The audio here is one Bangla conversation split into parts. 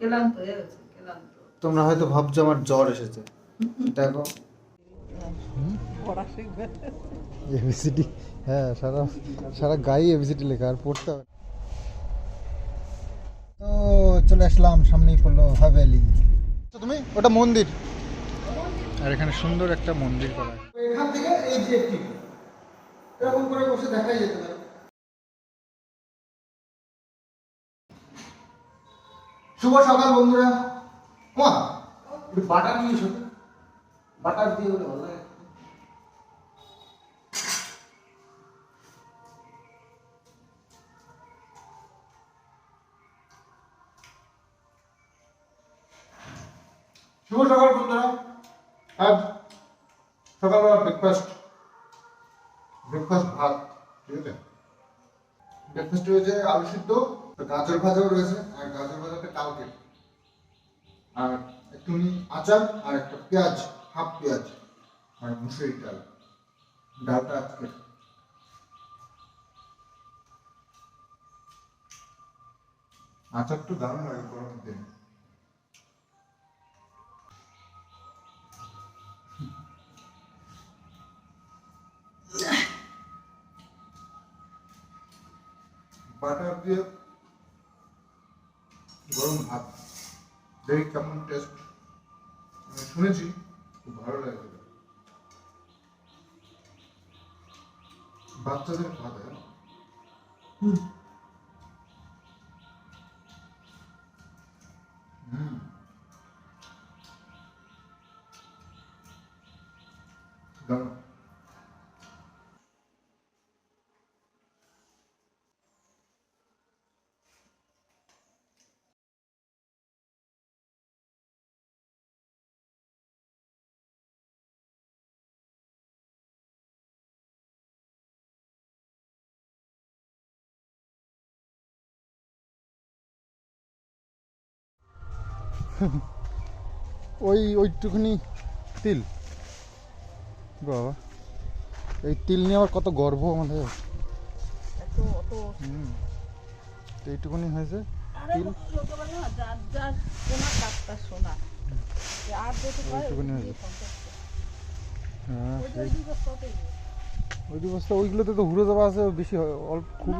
ক্লান্ত হয়ে গেছে ক্লান্ত। তোমরা হয়তো ভাবছ আমার জ্বর এসেছে। দেখো। এবিসিডি হ্যাঁ সারা সারা গায়ে এবিসিডি লেখা আর পড়তে হবে তো চলে আসলাম সামনেই পড়ল হাভেলি। তো তুমি? ওটা মন্দির। আর এখানে সুন্দর একটা মন্দির করা এখান থেকে এই যে একটি। এরকম করে বসে দেখাই যেতে পারে। শুভ সকাল বন্ধুরা। মা, একটু বাটার নিয়ে এসো বাটার দিয়ে হলে ভালো শুভ সকাল বন্ধুরা। আজ সকালবেলা ব্রেকফাস্ট ব্রেকফাস্ট ভাত, ঠিক আছে? ব্রেকফাস্ট রয়েছে আলু সিদ্ধ। গাজর ভাজাও রয়েছে, আর গাজর ভাজাটা কালকে। আর একটুখানি আচার, আর একটা পেঁয়াজ, হাফ পেঁয়াজ, আর মুসুরির ডাল। ডালটা আজকে। আচার তো দারুণ লাগে গরমের দিনে। বাটার দিয়ে গরম ভাত। দেখি কেমন টেস্ট শুনেছি খুব ভালো লাগে। বাচ্চাদের খাওয়া যায় হুম। ওই ওইটুকুনি তিল। বাবা এই তিল নিয়ে আবার কত গর্ব আমাদের। এত অত। তো এইটুকুনি হয়েছে তিল। হয়েছে। হ্যাঁ ওই এই দিবসটা ওইগুলোতে তো হুড়ো দেওয়া আছে বেশি হয়, অল্প খুব।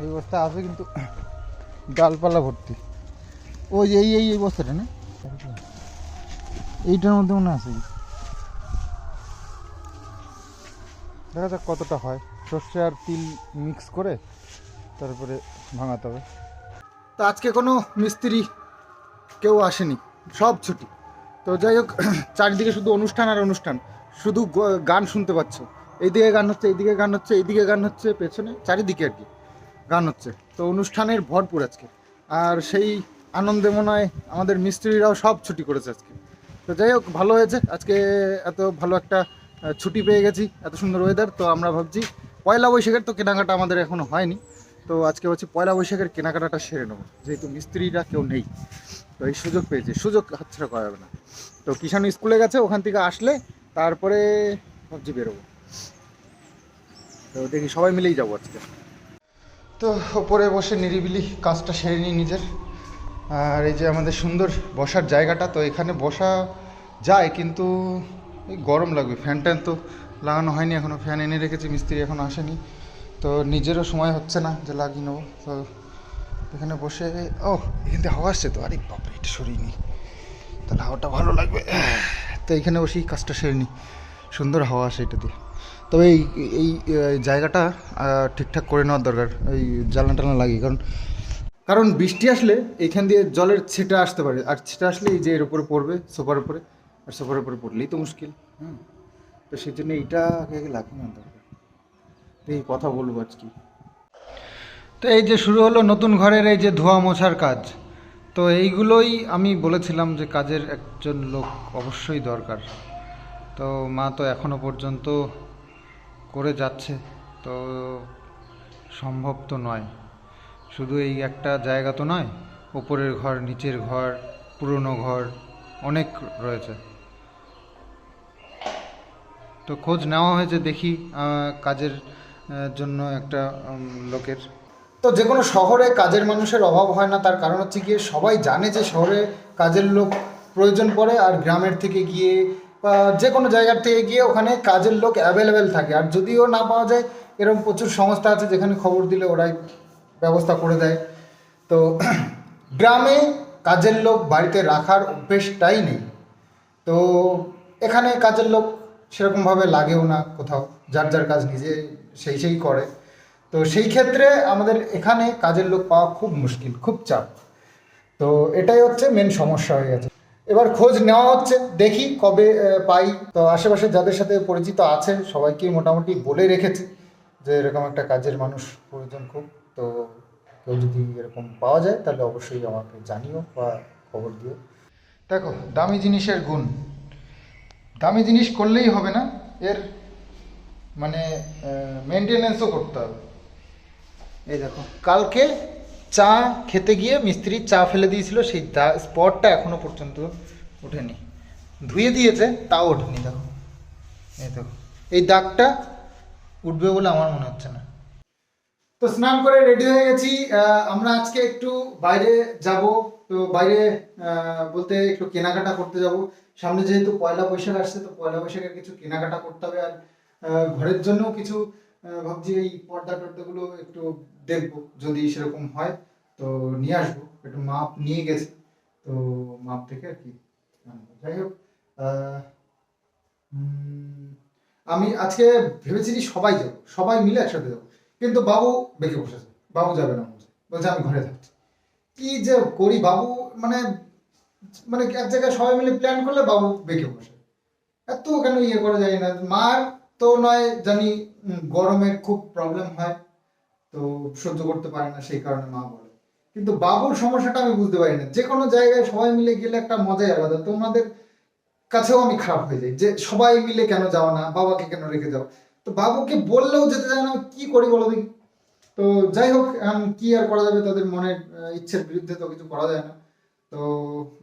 ওই বস্তা আছে কিন্তু ডালপালা ভর্তি। ওই এই এই এই বস্তাটা না? এইটার মধ্যে মনে আছে। দেখা যাক কতটা হয়। সর্ষে আর তিল মিক্স করে তারপরে ভাঙাতে হবে। তো আজকে কোনো মিস্ত্রি কেউ আসেনি। সব ছুটি। তো যাই হোক, চারিদিকে শুধু অনুষ্ঠান আর অনুষ্ঠান। শুধু গান শুনতে পাচ্ছ। এইদিকে গান হচ্ছে, এইদিকে গান হচ্ছে, এইদিকে গান হচ্ছে, পেছনে চারিদিকে আর কি গান হচ্ছে। তো অনুষ্ঠানের ভরপুর আজকে। আর সেই আনন্দে মনে হয় আমাদের মিস্ত্রিরাও সব ছুটি করেছে আজকে। তো যাই হোক, ভালো হয়েছে। আজকে এত ভালো একটা ছুটি পেয়ে গেছি, এত সুন্দর ওয়েদার তো আমরা ভাবছি, পয়লা বৈশাখের তো কেনাকাটা আমাদের এখনও হয়নি। তো আজকে হচ্ছে পয়লা বৈশাখের কেনাকাটাটা সেরে নেব। যেহেতু মিস্ত্রিরা কেউ নেই, তো এই সুযোগ পেয়েছে। সুযোগ হাতছাড়া করা যাবে না। তো কিষাণ স্কুলে গেছে, ওখান থেকে আসলে তারপরে ভাবছি বেরোবো। তো দেখি সবাই মিলেই যাব আজকে। তো ওপরে বসে নিরিবিলি কাজটা সেরে নিই নিজের। আর এই যে আমাদের সুন্দর বসার জায়গাটা, তো এখানে বসা যায় কিন্তু এই গরম লাগবে। ফ্যান ট্যান তো লাগানো হয়নি এখনও ফ্যান এনে রেখেছি, মিস্ত্রি এখনও আসেনি। তো নিজেরও সময় হচ্ছে না যে লাগিয়ে নেব। তো এখানে বসে, ও, এখান থেকে হাওয়া আসছে তো? আরে বাপরে এটা সরিয়ে নিই। তাহলে হাওয়াটা ভালো লাগবে। তো এখানে বসেই কাজটা সেরে নিই। সুন্দর হাওয়া আসে এটা দিয়ে। তবে এই এই জায়গাটা ঠিকঠাক করে নেওয়ার দরকার, এই জ্বালানা টালনা লাগিয়ে। কারণ কারণ বৃষ্টি আসলে এইখান দিয়ে জলের ছেটা আসতে পারে। আর ছেটা আসলে এই যে এর উপরে পড়বে, সোফার উপরে, আর সোফার উপরে পড়লেই তো মুশকিল, হুম? তো সেই জন্য এইটা আগে আগে লাগিয়ে নেওয়া দরকার। এই কথা বলব আজকে। তো এই যে শুরু হলো নতুন ঘরের এই যে ধোয়া মোছার কাজ, তো এইগুলোই আমি বলেছিলাম যে কাজের একজন লোক অবশ্যই দরকার। তো মা তো এখনও পর্যন্ত করে যাচ্ছে, তো সম্ভব তো নয়। শুধু এই একটা জায়গা তো নয়, ওপরের ঘর, নিচের ঘর, পুরনো ঘর, অনেক রয়েছে। তো খোঁজ নেওয়া হয়েছে, দেখি কাজের জন্য একটা লোকের। তো যে কোনো শহরে কাজের মানুষের অভাব হয় না, তার কারণ হচ্ছে গিয়ে সবাই জানে যে শহরে কাজের লোক প্রয়োজন পড়ে, আর গ্রামের থেকে গিয়ে যে কোনো জায়গার থেকে গিয়ে ওখানে কাজের লোক অ্যাভেলেবেল থাকে। আর যদিও না পাওয়া যায়, এরকম প্রচুর সংস্থা আছে যেখানে খবর দিলে ওরাই ব্যবস্থা করে দেয়। তো গ্রামে কাজের লোক বাড়িতে রাখার অভ্যেসটাই নেই। তো এখানে কাজের লোক সেরকমভাবে লাগেও না কোথাও। যার যার কাজ নিজে সেই সেই করে। তো সেই ক্ষেত্রে আমাদের এখানে কাজের লোক পাওয়া খুব মুশকিল, খুব চাপ। তো এটাই হচ্ছে মেন সমস্যা হয়ে গেছে। এবার খোঁজ নেওয়া হচ্ছে, দেখি কবে পাই। তো আশেপাশে যাদের সাথে পরিচিত আছে সবাইকে মোটামুটি বলে রেখেছে যে এরকম একটা কাজের মানুষ প্রয়োজন খুব। তো কেউ যদি এরকম পাওয়া যায়, তাহলে অবশ্যই আমাকে জানিও বা খবর দিও। দেখো, দামি জিনিসের গুণ। দামি জিনিস করলেই হবে না, এর মানে মেনটেনেন্সও করতে হবে। এই দেখো, কালকে চা খেতে গিয়ে মিস্ত্রি চা ফেলে দিয়েছিল, সেই দা- স্পটটা এখনও পর্যন্ত ওঠেনি। ধুয়ে দিয়েছে, তাও ওঠেনি, দেখো। এই দেখো, এই দাগটা উঠবে বলে আমার মনে হচ্ছে না। তো স্নান করে রেডি হয়ে গেছি। আমরা আজকে একটু বাইরে যাব। তো বাইরে বলতে একটু কেনাকাটা করতে যাব। সামনে যেহেতু পয়লা বৈশাখ আসছে, তো পয়লা বৈশাখের কিছু কেনাকাটা করতে হবে। আর ঘরের জন্য কিছু ভাবছি এই পর্দা টর্দাগুলো একটু দেখব, যদি সেরকম হয় তো নিয়ে আসব। একটু মাপ নিয়ে গেছি, তো মাপ থেকে আর কি যাই হোক আমি আজকে ভেবেছিলি সবাই যাব, সবাই মিলে একসাথে যাব, কিন্তু বাবু বেঁকে বসেছে, বাবু যাবে না বলছে বলছে আমি ঘরে থাকছি। কি যে করি বাবু মানে মানে এক জায়গায় সবাই মিলে প্ল্যান করলে বাবু বেঁকে বসে। এত কেন ইয়ে করা যায় না? মার তো নয়, জানি গরমের খুব প্রবলেম হয়, তো সহ্য করতে পারে না সেই কারণে মা বলে। কিন্তু বাবুর সমস্যাটা আমি বুঝতে পারি না। যে কোনো জায়গায় সবাই মিলে গেলে একটা মজাই আলাদা। তোমাদের কাছেও আমি খারাপ হয়ে যাই যে সবাই মিলে কেন যাও না? বাবাকে কেন রেখে যাও? তো বাবুকে বললেও যেতে চায় না কি করি বলো দেখি? তো যাই হোক কি আর করা যাবে? তাদের মনের ইচ্ছের বিরুদ্ধে তো কিছু করা যায় না। তো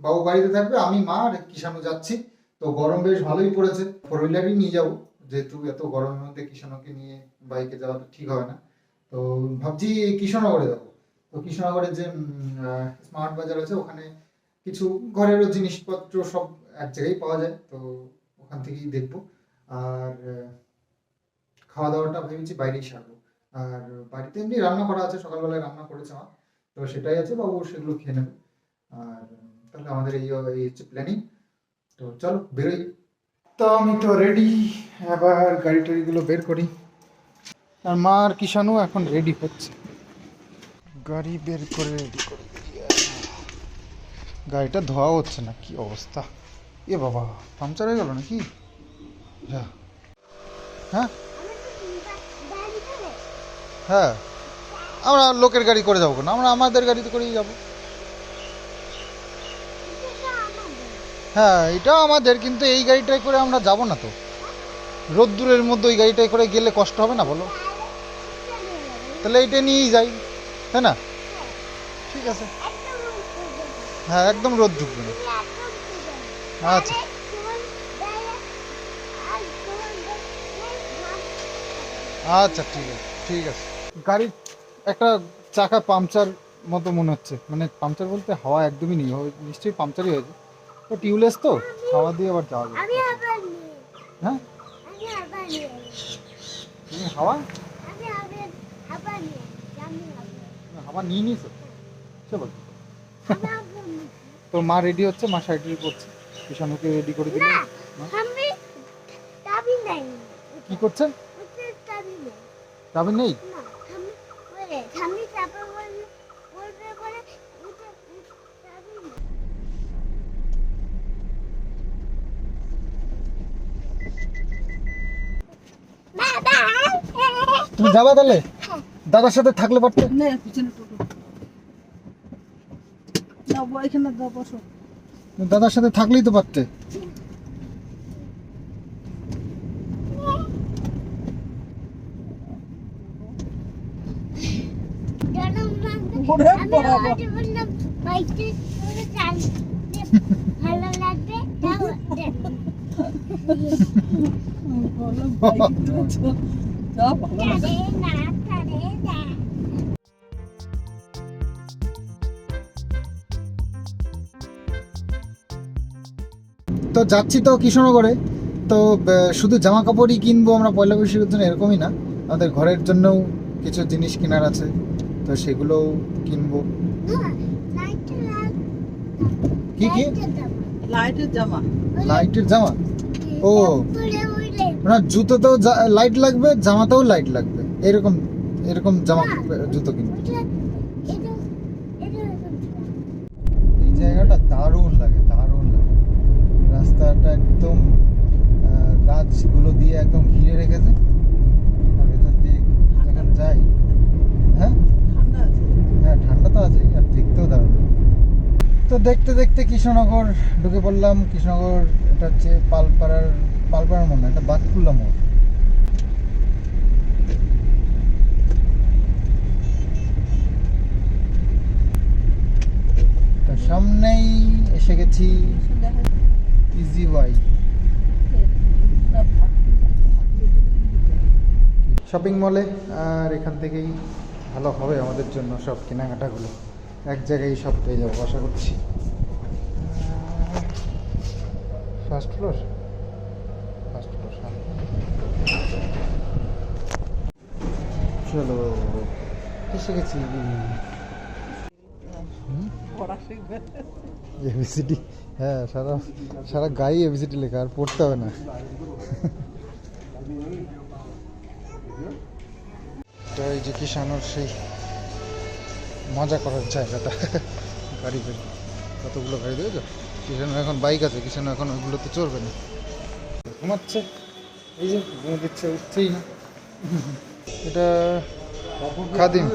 বাবু বাড়িতে থাকবে, আমি মা আর কিষানু যাচ্ছি। তো গরম বেশ ভালোই পড়েছে। ফোর হুইলারই নিয়ে যাব। যেহেতু এত গরমের মধ্যে কিষানুকে নিয়ে বাইকে যাওয়া তো ঠিক হবে না, তো ভাবছি কৃষ্ণনগরে যাব। তো কৃষ্ণনগরে যে স্মার্ট বাজার আছে, ওখানে কিছু ঘরেরও জিনিসপত্র সব এক জায়গায় পাওয়া যায়, তো ওখান থেকেই দেখব। আর খাওয়া দাওয়াটা ভেবেছি বাইরেই সারবো। আর বাড়িতে এমনি রান্না করা আছে, সকালবেলায় রান্না করেছে মা, তো সেটাই আছে, বাবু সেগুলো খেয়ে নেবে। আর, তাহলে আমাদের এই হচ্ছে প্ল্যানিং তো চলো, বেরোই। তো আমি তো রেডি এবার গাড়ি টাড়িগুলো বের করি। আর মা আর কিষানু এখন রেডি হচ্ছে। গাড়ি বের করে রেডি করে গাড়িটা ধোয়া হচ্ছে না, কি অবস্থা? এ বাবা, পাংচার হয়ে গেল নাকি? হ্যাঁ? হ্যাঁ। আমরা লোকের গাড়ি করে যাব না, আমরা আমাদের গাড়িতে করেই যাব। হ্যাঁ এটা আমাদের, কিন্তু এই গাড়িটায় করে আমরা যাব না তো। রোদ্দুরের মধ্যে ওই গাড়িটায় করে গেলে কষ্ট হবে না বলো? তাহলে এটা নিয়েই যাই, তাই না? ঠিক আছে। হ্যাঁ একদম রোদ ঢুকবে না। আচ্ছা। আচ্ছা ঠিক আছে ঠিক আছে। গাড়ির একটা চাকা পাংচার মতো মনে হচ্ছে। মানে পাংচার বলতে হাওয়া একদমই নেই নিশ্চয়ই পাংচারই হয়েছে। তো টিউবলেস তো? হাওয়া দিয়ে আবার যাওয়া যাবে হ্যাঁ? তুমি হাওয়া? হাওয়া নিয়ে নিয়েছো? চলো। আমি আবার তোর মা রেডি হচ্ছে? মা শাড়ি করছে কিষানুকে রেডি করে দিলে? কি করছে? চাবি নেই যাবে নেই না আমি ওরে আমি চাপা বললে বলবে বলে ওতে চাবি নেই বাবা তুমি যাবা তাহলে? দাদার সাথে থাকলে পারতে? নে পিছনে টোটো। যাও এখানে দাও বসো। দাদার সাথে থাকলেই তো পারতে। ভালো লাগবে তো যাচ্ছি তো কিশোরনগরে তো শুধু জামা কাপড়ই কিনবো আমরা পয়লা বৈশাখের জন্য এরকমই না। আমাদের ঘরের জন্যও কিছু জিনিস কেনার আছে তো সেগুলোও কিনবো। কি কি? লাইটের জামা। লাইটের জামা? ও না জুতোতেও লাইট লাগবে জামাতেও লাইট লাগবে। এরকম এরকম জামা জুতো কিনবো। এই জায়গাটা দারুণ লাগে দারুণ লাগে। রাস্তাটা একদম গাছগুলো দিয়ে একদম ঘিরে রেখেছে। আর ভেতর দিয়ে যখন যাই হ্যাঁ? ঠান্ডা আছে। হ্যাঁ ঠান্ডা তো আছেই আর দেখতেও দারুণ। তো দেখতে দেখতে কৃষ্ণনগর ঢুকে পড়লাম। কৃষ্ণনগর এটা হচ্ছে পালপাড়ার পালপাড়ার মনে হয়, এটা বাতকুল্লা মোড়। সামনেই এসে গেছি ইজি ওয়াই শপিং মলে আর এখান থেকেই ভালো হবে আমাদের জন্য সব কেনাকাটাগুলো। এক জায়গায় সব পেয়ে যাব আশা করছি। ফার্স্ট ফ্লোর ফার্স্ট ফ্লোর চলো এসে গেছি এবিসিডি হ্যাঁ সারা সারা গায়ে এবিসিডি লেখা আর পড়তে হবে না। তো এই যে কিষানোর সেই মজা করার জায়গাটা গাড়ি বের কতগুলো গাড়ি দেখেছ? কিষানো এখন বাইক আছে কিষানো এখন ওইগুলোতে চড়বে না। ঘুমাচ্ছে। এই যে ঘুমো দিচ্ছে উঠছেই না। এটা খাদিম।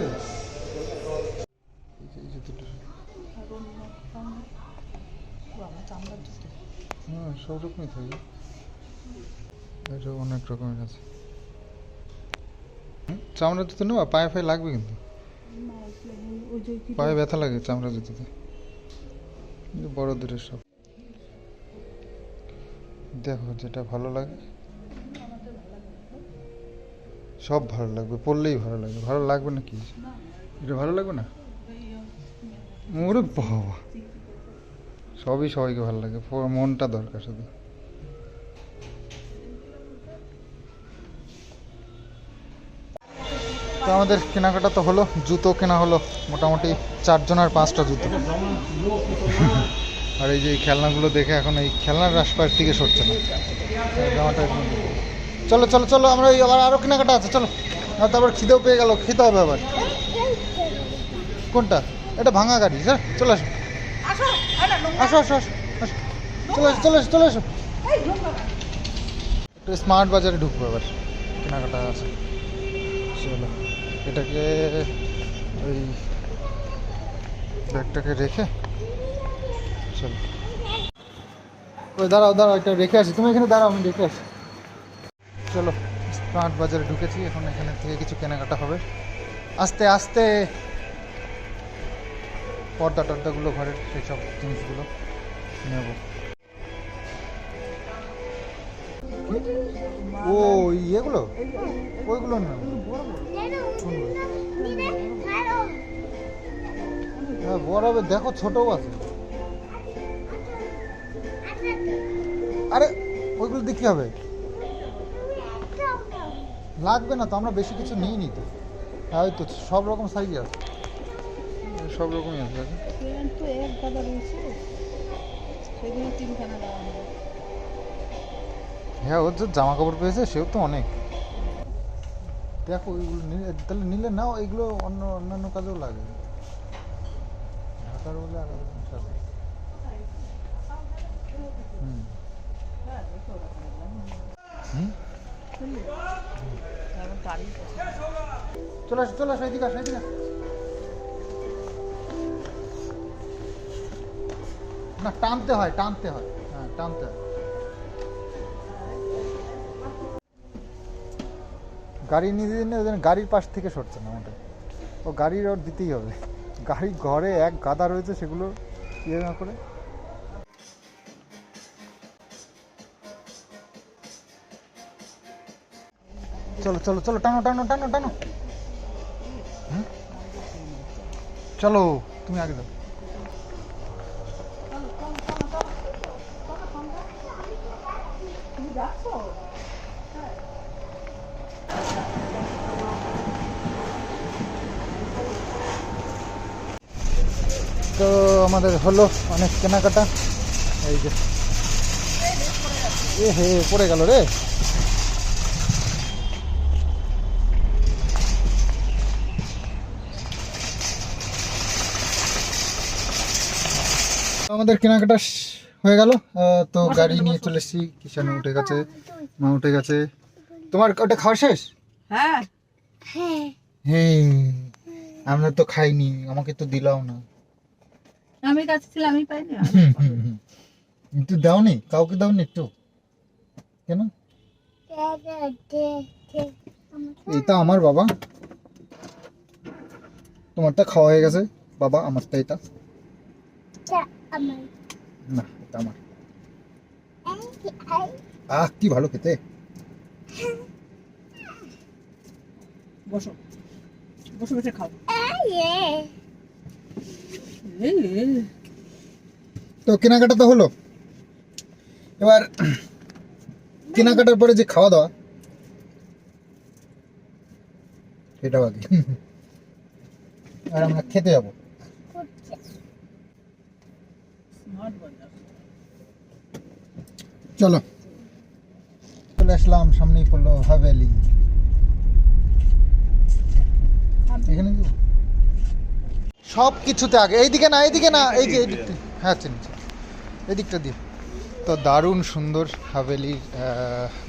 হ্যাঁ সব রকমই থাকে এটা অনেক রকমের আছে। চামড়া জুতো নেওয়া পায়ে ফায়ে লাগবে কিন্তু। পায়ে ব্যথা লাগে চামড়া জুতোতে। বড়দের সব দেখো, যেটা ভালো লাগে। সব ভালো লাগবে, পড়লেই ভালো লাগবে। ভালো লাগবে না কি এটা ভালো লাগবে না? ওরে বাবা। সবই সবাইকে ভালো লাগে মনটা দরকার শুধু। তো আমাদের কেনাকাটা তো হলো, জুতো কেনা হলো, মোটামুটি চারজন আর পাঁচটা জুতো। আর এই যে খেলনাগুলো দেখে এখন এই খেলনার রাস্তার থেকে সরছে না। জামাটা। চলো চলো চলো আমরা ওই আবার আরও কেনাকাটা আছে চলো। আর তারপর খিদেও পেয়ে গেল খেতে হবে আবার। কোনটা? এটা ভাঙা গাড়ি স্যার চলে আসো। আসো আসো আসো আসো আসো। চলে আসো চলে আসো চলে এই একটু স্মার্ট বাজারে ঢুকবো এবার কেনাকাটা আছে। চলো এটাকে ওই ব্যাগটাকে রেখে চলো। ওই দাঁড়াও দাঁড়াও এটা রেখে আসি। তুমি এখানে দাঁড়াও আমি রেখে আসি। চলো, স্মার্ট বাজারে ঢুকেছি, এখন এখানে থেকে কিছু কেনাকাটা হবে। আস্তে আস্তে! পর্দা টর্দাগুলো, ঘরের সেই সব জিনিসগুলো নেব। ও, ইয়েগুলো? ওইগুলো না হ্যাঁ বড় হবে। দেখো, ছোটও আছে। আরে, ওইগুলো কি হবে? লাগবে না তো আমরা বেশি কিছু নিই নি তো। হ্যাঁ ওই তো সব রকম সাইজ আছে। সব রকমই আছে তো এক গাদা রয়েছে। সেগুলো তিনখানা লাগানো হ্যাঁ ওর যে জামা কাপড় পেয়েছে সেও তো অনেক। দেখো ওইগুলো নিলে তাহলে নিলে নাও এগুলো অন্য অন্যান্য কাজেও লাগে। ঢাকার বলে আলাদা জিনিস আছে হুম হুম এখন গাড়ি চলে আসো চলে আসো, এদিকে আসো, এদিকে না, টানতে হয় টানতে হয়। হ্যাঁ টানতে হয়। গাড়ি গাড়ির পাশ থেকে সরছে না মোটে ও গাড়ির ওর দিতেই হবে। গাড়ি ঘরে এক গাদা রয়েছে, সেগুলো ইয়ে না করে। চলো চলো চলো, টানো টানো টানো টানো। চলো, তুমি আগে যাও। তো আমাদের হলো অনেক কেনাকাটা। এই যে। এ হে, পড়ে গেল রে। আমাদের কেনাকাটা হয়ে গেল। তো গাড়ি নিয়ে চলে এসেছি কিষানে উঠে গেছে মা উঠে গেছে। তোমার ওটা খাওয়া শেষ? হ্যাঁ। হ্যাঁ। হ্যাঁ আমরা তো খাইনি আমাকে তো দিলাও না। আমি কাছে ছিলাম আমি পাইনি। হুম, হুম, হুম। একটু দাওনি কাউকে দাওনি একটু? কেন? দে আমার এইটা আমার বাবা। তোমারটা খাওয়া হয়ে গেছে বাবা আমারটা এটা। না এটা আমার। আহ কি ভালো খেতে? বসো। বসে বসে খাও। তো কেনাকাটা তো হলো। এবার কেনাকাটার পরে যে খাওয়া দাওয়া সেটাও আগে। আর আমরা খেতে যাব করছে স্মার্ট বাজার চলো। চলে আসলাম, সামনেই পড়ল হাভেলি এখানে সব কিছুতে আগে, এইদিকে না এইদিকে না, এই যে হ্যাঁ চিনছি এদিকটা দিয়ে। তো দারুণ সুন্দর হাভেলির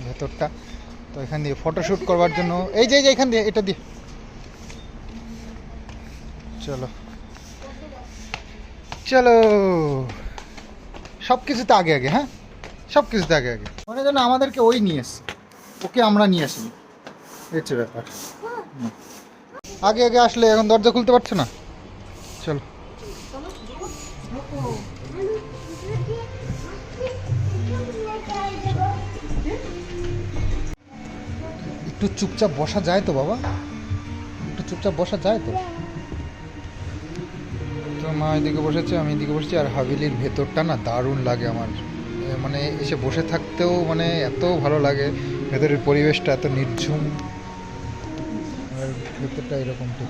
ভেতরটা। তো এখান দিয়ে ফটোশ্যুট করবার জন্য। এই যে, এখান দিয়ে, এটা দিয়ে। চলো। চলো। সব কিছুতে আগে আগে হ্যাঁ? সব কিছুতে আগে আগে। মনে যেন আমাদেরকে ওই নিয়ে এসছে। ওকে আমরা নিয়ে আসিনি। হচ্ছে ব্যাপার। আগে আগে আসলে এখন দরজা খুলতে পারছ না? চলো। একটু চুপচাপ বসা যায় তো বাবা। একটু চুপচাপ বসা যায় তো? মা এদিকে বসেছে, আমি এদিকে বসেছি, আর হাভেলির ভেতরটা না দারুণ লাগে আমার। মানে এসে বসে থাকতেও মানে এত ভালো লাগে, ভেতরের পরিবেশটা এত নির্ঝুম। আর ভেতরটা এরকম ঠিক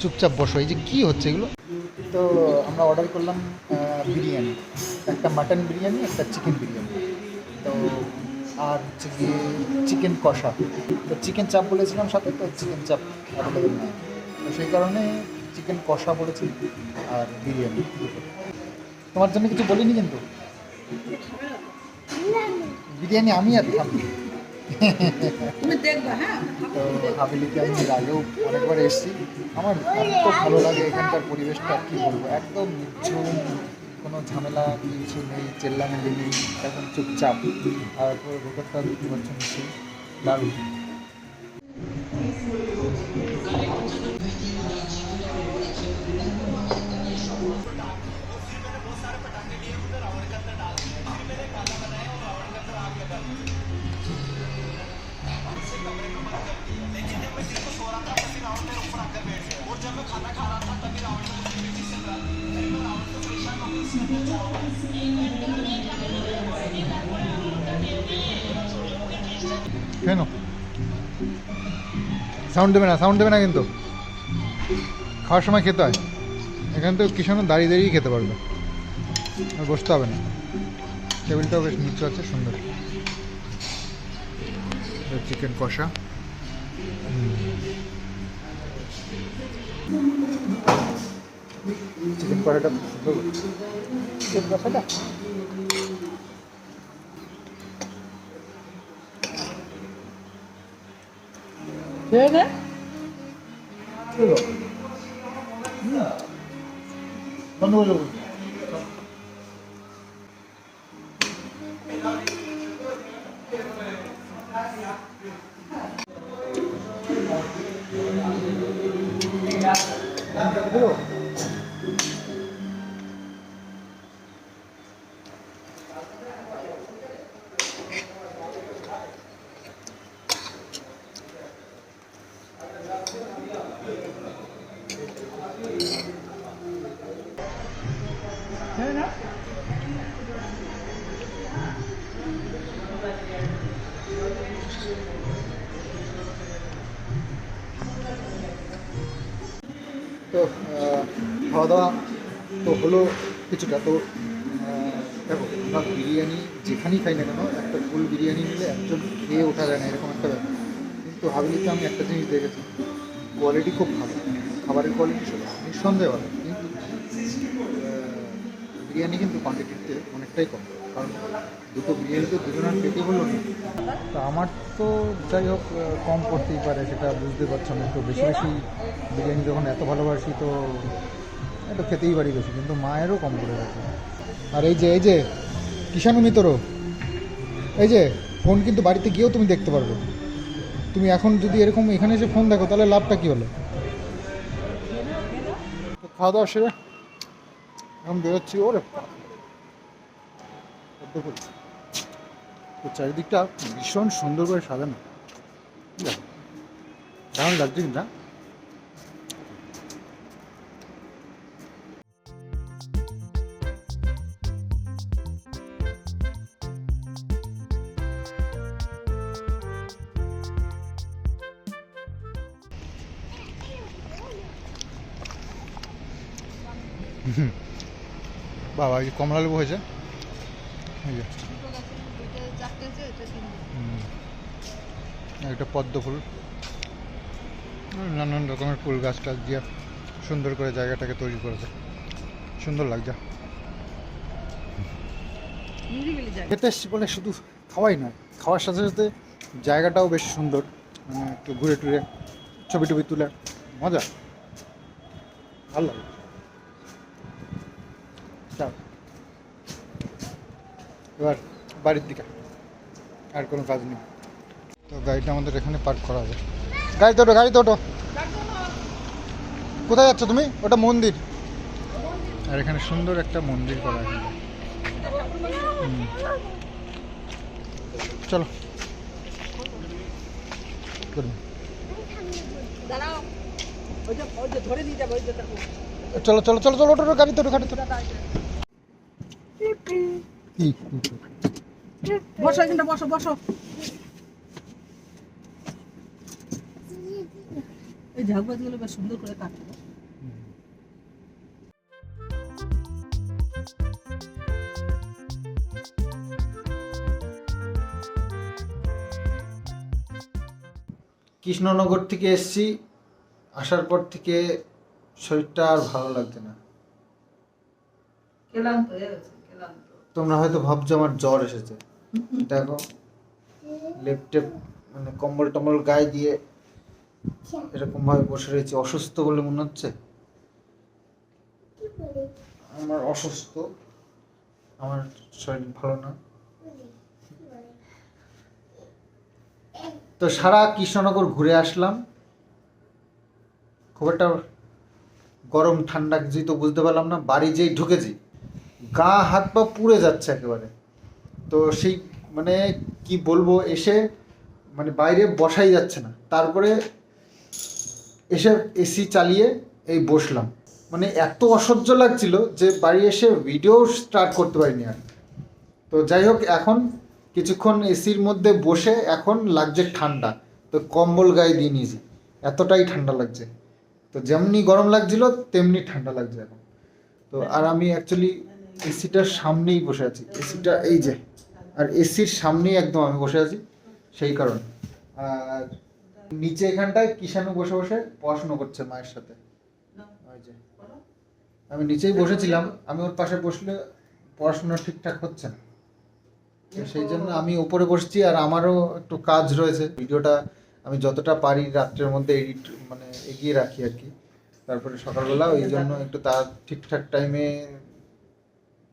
চুপচাপ বসো, এই যে কি হচ্ছে এগুলো? তো আমরা অর্ডার করলাম বিরিয়ানি। একটা মাটন বিরিয়ানি, একটা চিকেন বিরিয়ানি। তো আর হচ্ছে গিয়ে চিকেন কষা। তো চিকেন চাপ বলেছিলাম সাথে তো চিকেন চাপ অ্যাভেলেবেল নেই তো সেই কারণে চিকেন কষা বলেছি আর বিরিয়ানি। তোমার জন্য কিছু বলিনি কিন্তু? বিরিয়ানি আমি আর খাব। হ্যাঁ? তো হাভেলিতে আমি এর আগেও অনেকবার এসেছি। আমার এত ভালো লাগে এখানকার পরিবেশটা কি বলব? একদম নির্ঝুম। কোনো ঝামেলা, কিছু নেই, চেল্লামেলি নেই একদম চুপচাপ। আর পুরো ভেতরটা দেখতে পাচ্ছ নিচে দারুণ। কেন? সাউন্ড দেবে না সাউন্ড দেবে না কিন্তু। খাওয়ার সময় খেতে হয়। এখানে তো কিষানো দাঁড়িয়ে দাঁড়িয়ে খেতে পারবে। আর বসতে হবে না। টেবিলটাও বেশ নিচু আছে, সুন্দর। চিকেন কষা। চিকেন কষাটা চিকেন কষাটা খেয়ে নে হলো বন্ধ করে দেবো খেয়ে না কিছুটা তো দেখো, আমরা বিরিয়ানি যেখানেই খাই না কেন, একটা ফুল বিরিয়ানি নিলে একজন খেয়ে ওঠা যায় না, এরকম একটা ব্যাপার। কিন্তু হাবিলিতে আমি একটা জিনিস দেখেছি কোয়ালিটি খুব ভালো, খাবারের কোয়ালিটি নিঃসন্দেহে ভালো, কিন্তু বিরিয়ানি কিন্তু কোয়ান্টিটিতে অনেকটাই কম, কারণ দুটো বিরিয়ানি তো দুজনের পেটে হলো না। তো আমার তো যাই হোক কম করতেই পারে, সেটা বুঝতে পারছ না, একটু বেশি বেশি বিরিয়ানি যখন এত ভালোবাসি, তো একটু খেতেই পারি বেশি, কিন্তু মায়েরও কম পড়ে গেছে। আর এই যে এই যে, কিষাণু মিত্র এই যে, ফোন কিন্তু বাড়িতে গিয়েও তুমি দেখতে পারবে। তুমি এখন যদি এরকম এখানে এসে ফোন দেখো, তাহলে লাভটা কী হলো খাওয়া দাওয়া সেরে, এখন বেরোচ্ছি, ওরে চারিদিকটা ভীষণ সুন্দর করে সাজানো। দারুণ লাগছে কিন্তু বাবা এই কমলা লেবু হয়েছে? এই যে। হুম। একটা পদ্ম ফুল। নানান রকমের ফুল গাছ টাছ দিয়ে সুন্দর করে জায়গাটাকে তৈরি করেছে। সুন্দর লাগছে। খেতে এসছি বলে শুধু খাওয়াই নয় খাওয়ার সাথে সাথে জায়গাটাও বেশ সুন্দর। মানে একটু ঘুরে টুরে ছবি টবি তুলে মজা। ভালো লাগে যাও। এবার বাড়ির দিকে। আর কোনো কাজ নেই। তো গাড়িটা আমাদের এখানে পার্ক করা হবে গাড়ি তোটো গাড়ি তোটো। কোথায় যাচ্ছ তুমি? ওটা মন্দির। আর এখানে সুন্দর একটা মন্দির করা আছে। চলো। করুন। দাঁড়াও ওই যে ওই যে ধরে নিয়ে যাব ওই যে দেখো চলো চলো চলো চলো ওটো গাড়ি তোটো গাড়ি কি বসো এখানটা বসো বসো। এই বেশ সুন্দর করে কাটবে কৃষ্ণনগর থেকে এসছি আসার পর থেকে শরীরটা আর ভালো লাগছে না। তোমরা হয়তো ভাবছ আমার জ্বর এসেছে। দেখো, লেপটে মানে কম্বল টম্বল গায়ে দিয়ে এরকম ভাবে বসে রয়েছে। অসুস্থ বলে মনে হচ্ছে? আমার অসুস্থ। আমার শরীর ভালো না। তো সারা কৃষ্ণনগর ঘুরে আসলাম। খুব একটা গরম, ঠান্ডা কিছুই তো বুঝতে পারলাম না। বাড়ি যেই ঢুকেছি, গা, হাত, পা পুড়ে যাচ্ছে একেবারে। তো সেই মানে কি বলব, এসে মানে বাইরে বসাই যাচ্ছে না। তারপরে এসে এসি চালিয়ে এই বসলাম। মানে এত অসহ্য লাগছিল যে বাড়ি এসে ভিডিও স্টার্ট করতে পারিনি আর। তো যাই হোক, এখন কিছুক্ষণ এসির মধ্যে বসে এখন লাগছে ঠান্ডা। তো কম্বল গায়ে দিয়ে নিয়েছি। এতটাই ঠান্ডা লাগছে। তো যেমনি গরম লাগছিল, তেমনি ঠান্ডা লাগছে এখন। তো আর আমি অ্যাকচুয়ালি এসিটার সামনেই বসে আছি। এসিটা এই যে, আর এসির সামনেই একদম আমি বসে আছি, সেই কারণে। আর নিচে এখানটায় কিষানু বসে বসে পড়াশুনো করছে মায়ের সাথে। ওই যে। আমি নিচেই বসেছিলাম, আমি ওর পাশে বসলে পড়াশোনা ঠিকঠাক হচ্ছে না। সেই জন্য আমি উপরে বসছি আর আমারও একটু কাজ রয়েছে। ভিডিওটা আমি যতটা পারি রাত্রের মধ্যে এডিট মানে এগিয়ে রাখি আর কি। তারপরে সকালবেলা ওই জন্য একটু তার ঠিকঠাক টাইমে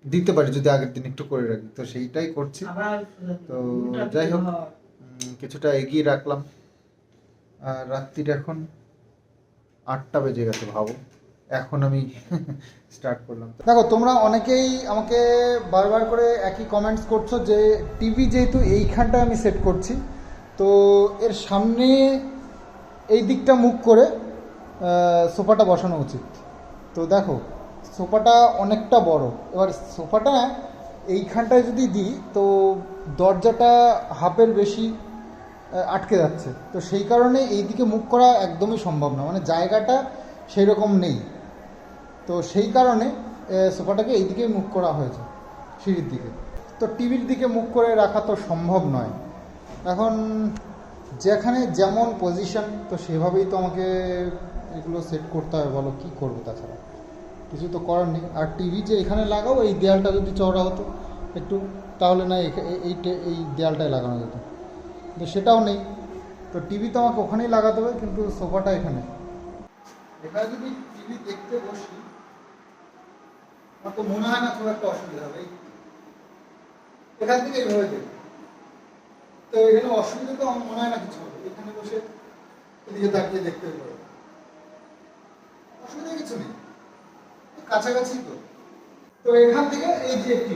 দিতে পারি যদি আগের দিন একটু করে রাখি। তো সেইটাই করছি। তো যাই হোক কিছুটা এগিয়ে রাখলাম। আর রাত্রির এখন আটটা বেজে গেছে ভাবো। এখন আমি স্টার্ট করলাম। দেখো তোমরা অনেকেই আমাকে বারবার করে একই কমেন্টস করছ যে টিভি যেহেতু এইখানটা আমি সেট করছি তো এর সামনে এই দিকটা মুখ করে সোফাটা বসানো উচিত। তো দেখো সোফাটা অনেকটা বড়। এবার সোফাটা এইখানটায় যদি দিই, তো দরজাটা হাফের বেশি আটকে যাচ্ছে। তো সেই কারণে এই দিকে মুখ করা একদমই সম্ভব না। মানে জায়গাটা সেই রকম নেই। তো সেই কারণে সোফাটাকে এই দিকে মুখ করা হয়েছে, সিঁড়ির দিকে। তো টিভির দিকে মুখ করে রাখা তো সম্ভব নয়। এখন যেখানে যেমন পজিশন তো সেভাবেই তো আমাকে এগুলো সেট করতে হবে, বলো কী করব তাছাড়া। কিছু তো করার নেই। আর টিভি যে এখানে লাগাও, এই দেয়ালটা যদি চওড়া হতো, একটু, তাহলে না এই এই- দেয়ালটায় লাগানো যেত। কিন্তু সেটাও নেই। তো টিভি তো আমাকে ওখানেই লাগাতে হবে, কিন্তু সোফাটা এখানে। এখানে যদি টিভি দেখতে বসি, আমার তো মনে হয় না খুব একটা অসুবিধা হবে। এখান থেকে এইভাবে দেখি। তো এখানে অসুবিধা তো আমার মনে হয় না কিছু হবে। এখানে বসে এদিকে তাকিয়ে দেখতে পারব অসুবিধা কিছু নেই। কাছাকাছি তো। তো এখান থেকে এই যে একটি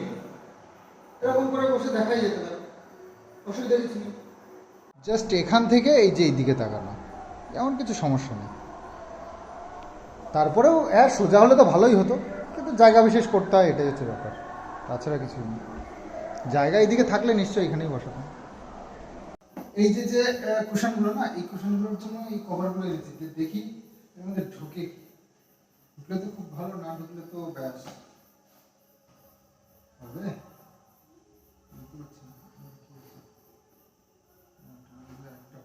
এরকম করে বসে দেখাই যেতে পারে। অসুবিধা কিছু নেই। জাস্ট এখান থেকে এই যে এইদিকে তাকানো এমন কিছু সমস্যা নেই। তারপরেও হ্যাঁ সোজা হলে তো ভালোই হতো কিন্তু জায়গা বিশেষ করতে হয় এটাই হচ্ছে ব্যাপার। তাছাড়া কিছু নেই। জায়গা এইদিকে থাকলে নিশ্চয়ই এখানেই বসাতাম। এই যে যে কুশনগুলো না এই কুশনগুলোর জন্য এই কভারগুলো দেখি এর মধ্যে ঢুকে কি। ঢুকলে তো খুব ভালো না ঢুকলে তো ব্যাস হবে বুঝতে পারছি না। কি হচ্ছে? একটা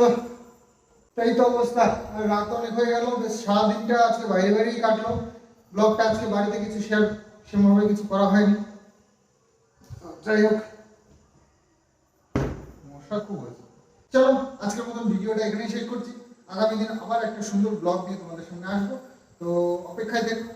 তো তো তো অবস্থা। রাত অনেক হয়ে গেল, বেশ সারাদিনটা আজকে বাইরে বাইরেই কাটলো। ব্লগটা আজকে বাড়িতে কিছু শেয়ার সেভাবে কিছু করা হয়নি। যাই হোক, মশা খুব হয়েছে। চলো, আজকের মতন ভিডিওটা এখানেই শেষ করছি। আগামী দিন আবার একটা সুন্দর ব্লগ দিয়ে তোমাদের সামনে আসব। তো অপেক্ষায় দেখো।